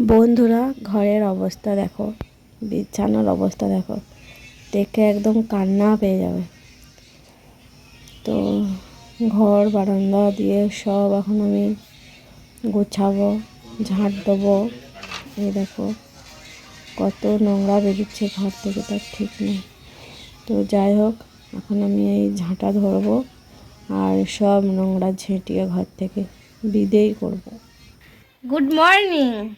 বন্ধুরা, ঘরের অবস্থা দেখো, বিছানার অবস্থা দেখো, দেখে একদম কান্না পেয়ে যাবে। তো ঘর বারান্দা দিয়ে সব এখন আমি গোছাবো, ঝাঁট দেবো। এই দেখো, কত নোংরা বেরোচ্ছে ঘর থেকে, তার ঠিক নেই। তো যাই হোক, এখন আমি এই ঝাঁটা ধরবো আর সব নোংরা ঝেঁটিয়ে ঘর থেকে বিদেই করব। Good morning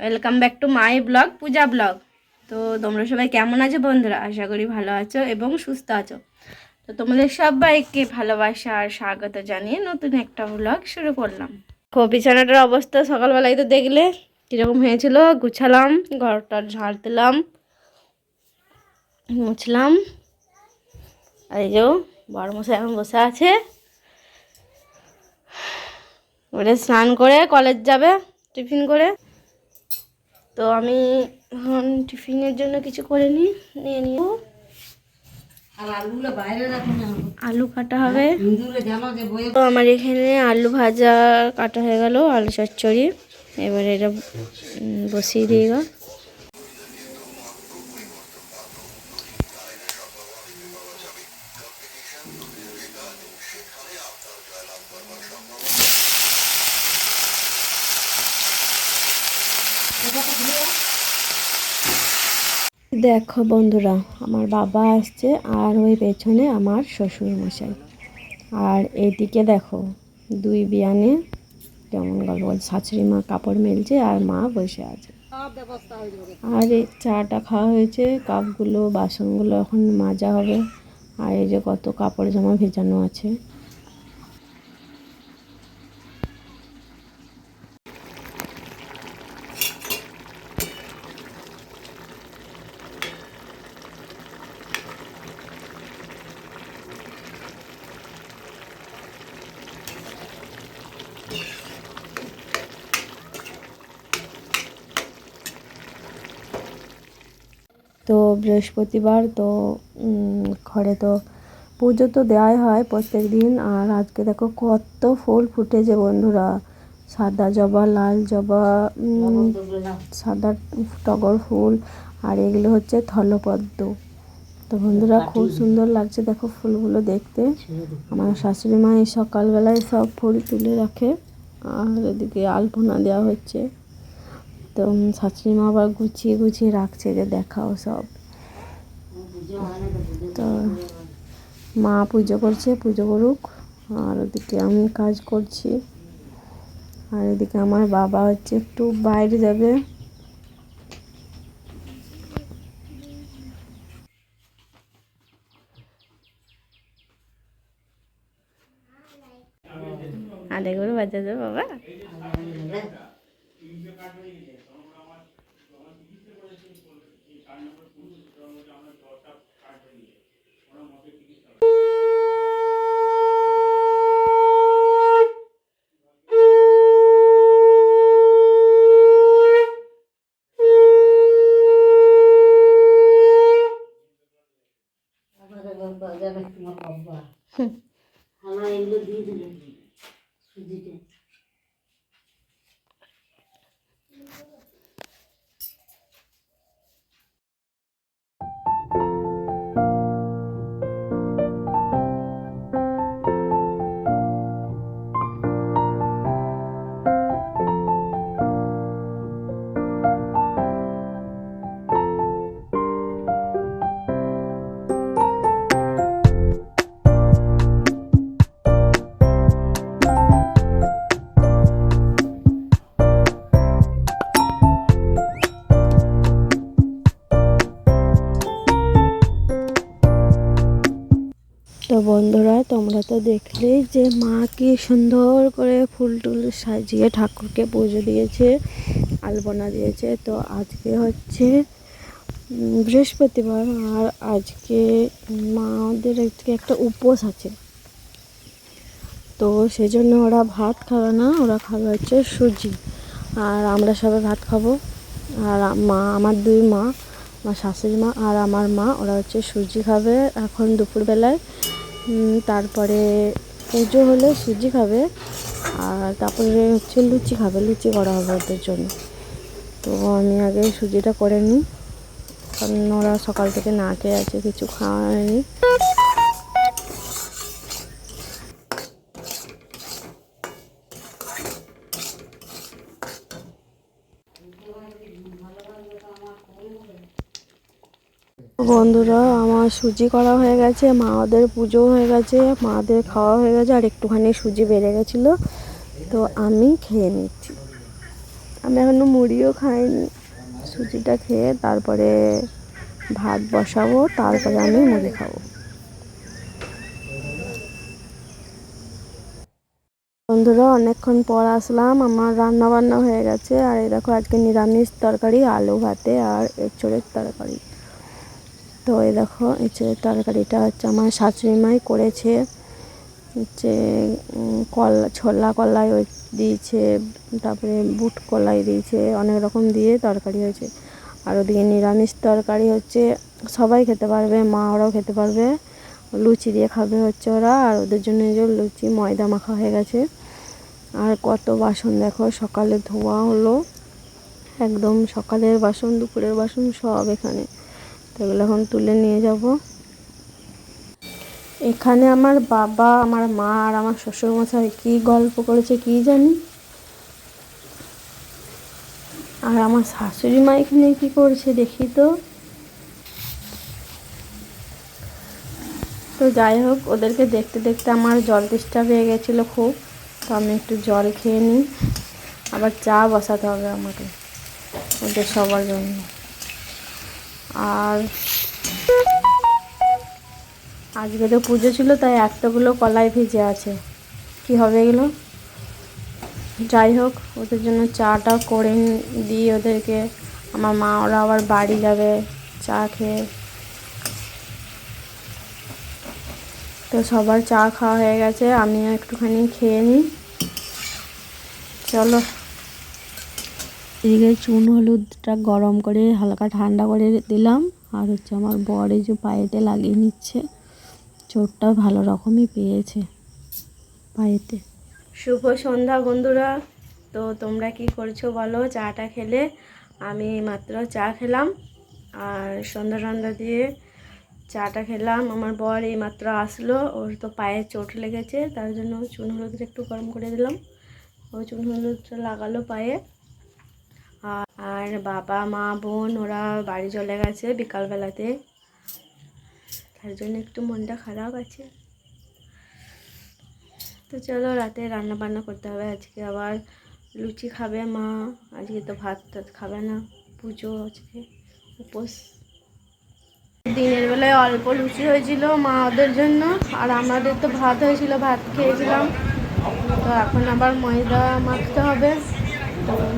welcome back to my blog Puja blog তো তোমরা সবাই কেমন আছো বন্ধুরা? আশা করি ভালো আছো এবং সুস্থ আছো। তো তোমাদের সবাইকে ভালোবাসা আর স্বাগত জানিয়ে নতুন একটা ব্লগ শুরু করলাম। বিছানাটার অবস্থা সকালবেলায় তো দেখলে কীরকম হয়েছিল। গুছালাম, ঘরটা ঝাড় দিলাম, মুছলাম। এই যে বড় মশাই এখন বসে আছে। ওটা স্নান করে কলেজ যাবে, টিফিন করে। তো আমি এখন টিফিনের জন্য কিছু করে নিই নিয়ে নিব। আলু কাটা হবে। তো আমার এখানে আলু ভাজা কাটা হয়ে গেল আলু চচ্চড়ি। এবার এটা বসিয়ে দিয়ে দেখো বন্ধুরা, আমার বাবা আসছে আর ওই পেছনে আমার শ্বশুর মশাই আর এদিকে দেখো, দুই বিয়ানে কেমন গল্প শাশুড়ি মা কাপড় মেলছে আর মা বসে আছে। আর এই চাটা খাওয়া হয়েছে, কাপগুলো, বাসনগুলো এখন মাজা হবে। আর এই যে কত কাপড় জামা ভেজানো আছে তো বৃহস্পতিবার তো ঘরে তো পুজো তো দেওয়াই হয় প্রত্যেক দিন। আর আজকে দেখো কত ফুল ফুটেছে বন্ধুরা। সাদা জবা লাল জবা সাদা টগর ফুল আর এগুলো হচ্ছে থলপদ্ম। তো বন্ধুরা খুব সুন্দর লাগছে দেখো ফুলগুলো দেখতে। আমার শাশুড়ি মা এই সকালবেলায় সব ফুল তুলে রাখে। আর এদিকে আলপনা দেওয়া হচ্ছে। তো শাশুড়ি মা আবার গুছিয়ে গুছিয়ে রাখছে যে দেখাও সব। তো মা পুজো করছে, পুজো করুক। আর ওদিকে আমি কাজ করছি। আর এদিকে আমার বাবা হচ্ছে একটু বাইরে যাবে। আরে করে যাবে বাবা? তোমরা তো দেখলেই যে মা কি সুন্দর করে ফুল টুল সাজিয়ে ঠাকুরকে পুজো দিয়েছে, আলপনা দিয়েছে। তো আজকে হচ্ছে বৃহস্পতিবার আর আজকে মাদের আজকে একটা উপোস আছে। তো সেজন্য ওরা ভাত খাবে না, ওরা খাবে হচ্ছে সুজি। আর আমরা সবাই ভাত খাব। আর মা, আমার দুই মা, আমার শাশুড়ি মা আর আমার মা, ওরা হচ্ছে সুজি খাবে এখন দুপুরবেলায়। তারপরে পুজো হলে সুজি খাবে, আর তারপরে হচ্ছে লুচি খাবে, লুচি করা হবে ওদের জন্য। তো আমি আগে সুজিটা করে নিই, কারণ ওরা সকাল থেকে না খেয়ে আছে, কিছু খাওয়া হয়নি। বন্ধুরা, আমার সুজি করা হয়ে গেছে মাদের পুজো হয়ে গেছে, মাদের খাওয়া হয়ে গেছে, আর একটুখানি সুজি বেড়ে গেছিল, তো আমি খেয়ে নিচ্ছি। আমি এখনও মুড়িও খাইনি। সুজিটা খেয়ে তারপরে ভাত বসাবো, তারপরে আমি মুড়ি খাব। বন্ধুরা, অনেকক্ষণ পর আসলাম, আমার রান্না বান্না হয়ে গেছে, আর এই দেখো আজকে নিরামিষ তরকারি, আলু ভাতে আর এঁচড়ের তরকারি। তো এই দেখো এঁচড়ের তরকারিটা হচ্ছে আমার শাশুড়ি মাই করেছে হচ্ছে কলা, ছোলা কলাই দিয়েছে, তারপরে বুট কলাই দিয়েছে, অনেক রকম দিয়ে তরকারি হয়েছে। আর ওদিকে নিরামিষ তরকারি হচ্ছে, সবাই খেতে পারবে, মা ওরাও খেতে পারবে। লুচি দিয়ে খাবে হচ্ছে ওরা, আর ওদের জন্য যে লুচি ময়দা মাখা হয়ে গেছে। আর কত বাসন দেখো, সকালে ধোয়া হলো। একদম সকালের বাসন, দুপুরের বাসন সব এখানে। তো এগুলো এখন তুলে নিয়ে যাব। এখানে আমার বাবা, আমার মা আর আমার শ্বশুরমশাই কী গল্প করেছে কী জানি? আর আমার শাশুড়ি মা এখানে কী করছে দেখি তো। তো যাই হোক, ওদেরকে দেখতে দেখতে আমার জল তেষ্টা পেয়ে গেছিল খুব। তো আমি একটু জল খেয়ে নিই। আবার চা বসাতে হবে আমাকে, ওদের সবার জন্য। আর আজকে তো পুজো ছিল, তাই এতগুলো কলাই ভিজে আছে। কি হবে এগুলো? যাই হোক, ওদের জন্য চাটা করে দিই ওদেরকে আমার মা, ওরা আবার বাড়ি যাবে চা খেয়ে। তো সবার চা খাওয়া হয়ে গেছে, আমিও একটুখানি খেয়ে নিই। চলো। এদিকে চুন হলুদটা গরম করে হালকা ঠান্ডা করে দিলাম। আর হচ্ছে আমার বর এই যে পায়েতে লাগিয়ে নিচ্ছে। চোটটা ভালো রকমই পেয়েছে পায়েতে। শুভ সন্ধ্যা বন্ধুরা। তো তোমরা কি করছ বলো? চাটা খেলে আমি মাত্র চা খেলাম। আর সন্ধ্যা সন্ধ্যা দিয়ে চাটা খেলাম। আমার বর এই মাত্র আসলো। ওর তো পায়ে চোট লেগেছে। তার জন্য চুন হলুদটা একটু গরম করে দিলাম। ও চুন হলুদটা লাগালো পায়ে। আর- বাবা, মা, বোন, ওরা বাড়ি চলে গেছে বিকালবেলাতে। তার জন্য একটু মনটা খারাপ আছে। তো চলো রাতে রান্না বান্না করতে হবে। আজকে আবার লুচি খাবে মা। আজকে তো ভাত টাত খাবে না। পুজো আজকে, উপোস। দিনের বেলায় অল্প লুচি হয়েছিল মা ওদের জন্য। আর আমাদের তো ভাত হয়েছিল, ভাত খেয়েছিলাম। তো এখন আবার ময়দা মাখতে হবে। তো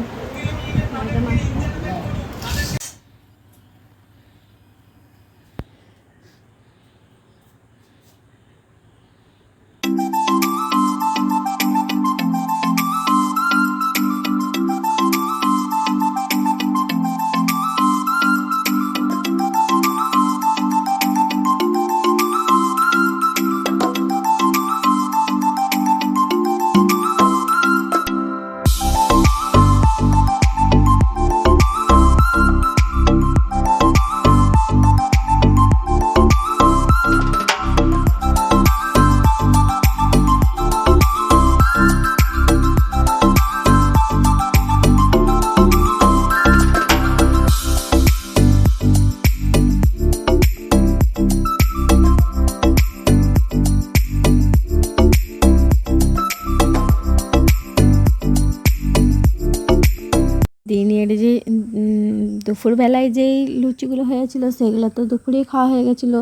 দুপুরবেলায় যেই লুচিগুলো হয়েছিল সেগুলো তো দুপুরেই খাওয়া হয়ে গেছিল।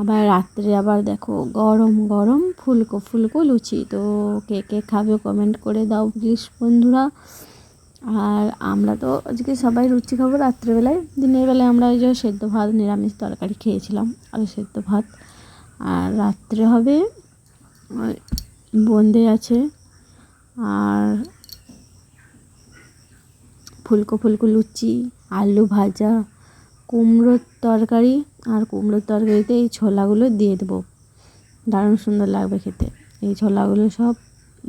আবার রাত্রে আবার দেখো গরম গরম ফুলকো ফুলকো লুচি। তো কে কে খাবে কমেন্ট করে দাও প্লিজ বন্ধুরা। আর আমরা তো আজকে সবাই লুচি খাব রাত্রেবেলায়। দিনের বেলায় আমরা ওই যে সেদ্ধ ভাত, নিরামিষ তরকারি খেয়েছিলাম আর সেদ্ধ ভাত। আর রাত্রে হবে বোঁদে আছে। আর ফুলকো ফুলকো লুচি। আলু ভাজা, কুমড়োর তরকারি আর কুমড়োর তরকারিতে এই ছোলাগুলো দিয়ে দেবো। দারুণ সুন্দর লাগবে খেতে। এই ছোলাগুলো সব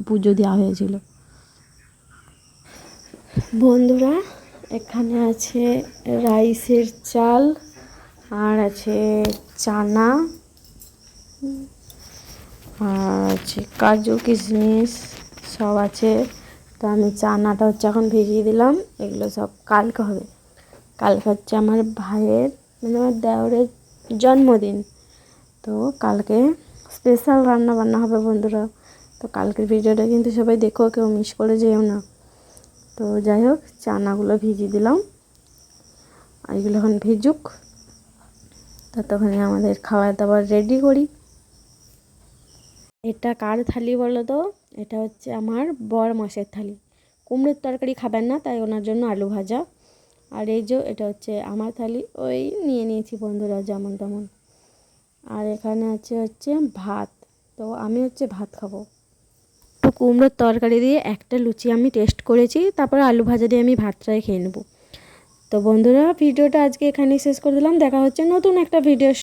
পুজো দেওয়া হয়েছিল। বন্ধুরা, এখানে আছে রাইসের চাল আর আছে চানা, আর আছে কাজু, কিশমিশ সব আছে। তো আমি চানাটা হচ্ছে এখন ভিজিয়ে দিলাম। এগুলো সব কালকে হবে। কালকে হচ্ছে আমার ভাইয়ের মানে আমার দেওরের জন্মদিন। তো কালকে স্পেশাল রান্না বান্না হবে বন্ধুরা। তো কালকের ভিডিওটা কিন্তু সবাই দেখো, কেউ মিস করে যেও না। তো যাই হোক, চানাগুলো ভিজিয়ে দিলাম। আর এগুলো এখন ভিজুক। ততক্ষণে আমাদের খাবার দাবার রেডি করি। এটা কার থালি বলো তো? এটা হচ্ছে আমার বর মাসের থালি। কুমড়োর তরকারি খাবেন না, তাই ওনার জন্য আলু ভাজা। আর এই যে এটা হচ্ছে আমার থালি, ওই নিয়ে নিয়েছি বন্ধুরা যেমন তেমন। আর এখানে আছে হচ্ছে ভাত, তো আমি হচ্ছে ভাত খাব। তো কুমড়োর তরকারি দিয়ে একটা লুচি আমি টেস্ট করেছি, তারপর আলু ভাজা দিয়ে আমি ভাতটাই খেয়ে নেব। তো বন্ধুরা, ভিডিওটা আজকে এখানেই শেষ করে দিলাম, দেখা হচ্ছে নতুন একটা ভিডিওর